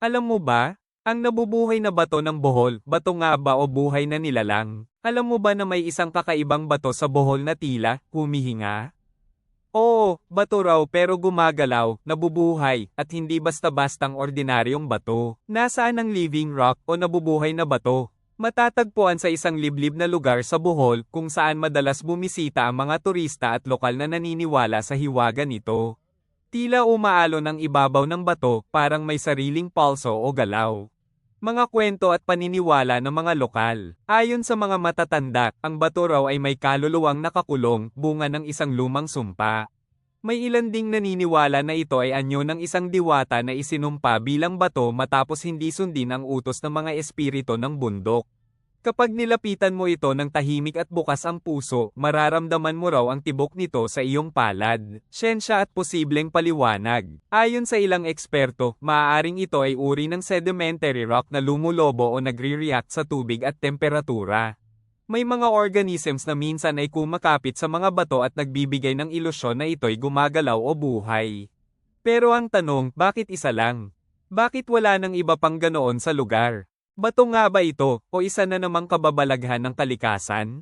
Alam mo ba, ang nabubuhay na bato ng Bohol, bato nga ba o buhay na nilalang? Alam mo ba na may isang kakaibang bato sa Bohol na tila, humihinga? Oo, bato raw pero gumagalaw, nabubuhay, at hindi basta-bastang ordinaryong bato. Nasaan ang living rock o nabubuhay na bato? Matatagpuan sa isang liblib na lugar sa Bohol kung saan madalas bumisita ang mga turista at lokal na naniniwala sa hiwaga nito. Tila umaalon ang ibabaw ng bato, parang may sariling palso o galaw. Mga kwento at paniniwala ng mga lokal. Ayon sa mga matatanda, ang bato raw ay may kaluluwang nakakulong, bunga ng isang lumang sumpa. May ilan ding naniniwala na ito ay anyo ng isang diwata na isinumpa bilang bato matapos hindi sundin ang utos ng mga espiritu ng bundok. Kapag nilapitan mo ito ng tahimik at bukas ang puso, mararamdaman mo raw ang tibok nito sa iyong palad, siyensya at posibleng paliwanag. Ayon sa ilang eksperto, maaaring ito ay uri ng sedimentary rock na lumulobo o nagre-react sa tubig at temperatura. May mga organisms na minsan ay kumakapit sa mga bato at nagbibigay ng ilusyon na ito'y gumagalaw o buhay. Pero ang tanong, bakit isa lang? Bakit wala nang iba pang ganoon sa lugar? Bato nga ba ito, o isa na namang kababalaghan ng kalikasan?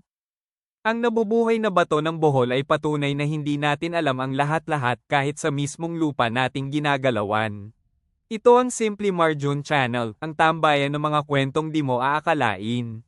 Ang nabubuhay na bato ng Bohol ay patunay na hindi natin alam ang lahat-lahat kahit sa mismong lupa nating ginagalawan. Ito ang Simply Marjun Channel, ang tambayan ng mga kwentong di mo aakalain.